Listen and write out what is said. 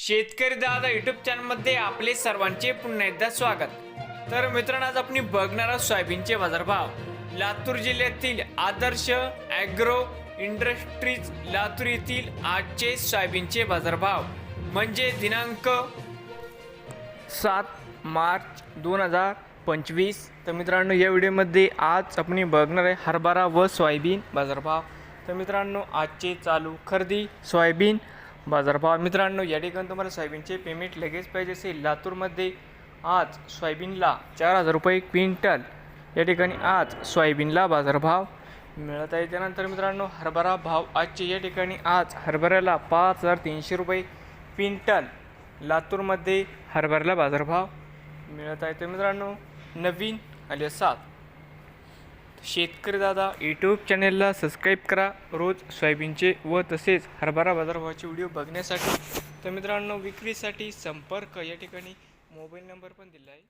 शेतकरी दादा युट्यूब चॅनलमध्ये आपले सर्वांचे पुन्हा एकदा स्वागत. तर मित्रांनो आज आपण बघणार आहोत सोयाबीनचे बाजारभाव. लातूर जिल्ह्यातील आदर्श ॲग्रो इंडस्ट्रीज लातूर येथील आजचे सोयाबीनचे बाजारभाव. म्हणजे दिनांक सात मार्च दोन हजार पंचवीस. तर मित्रांनो या व्हिडिओमध्ये आज आपण बघणार आहे हरभरा व सोयाबीन बाजारभाव. तर मित्रांनो आजचे चालू खरेदी सोयाबीन बाजारभाव. मित्रांनो या ठिकाणी तुम्हाला सोयाबीनचे पेमेंट लगेच पाहिजे असेल. लातूरमध्ये आज सोयाबीनला चार हजार रुपये क्विंटल. या ठिकाणी आज सोयाबीनला बाजारभाव मिळत आहे. त्यानंतर मित्रांनो हरभरा भाव आजचे या ठिकाणी आज हरभऱ्याला पाच हजार तीनशे रुपये क्विंटल. लातूरमध्ये हरभऱ्याला बाजारभाव मिळत आहे. तर मित्रांनो नवीन आले सात शेतकरी दादा यूट्यूब चॅनेलला सबस्क्राईब करा. रोज सोयाबीनचे व तसेच हरभरा बाजारभावाचे व्हिडिओ बघण्यासाठी. तर मित्रांनो विक्रीसाठी संपर्क या ठिकाणी. मोबाईल नंबर पण दिला आहे.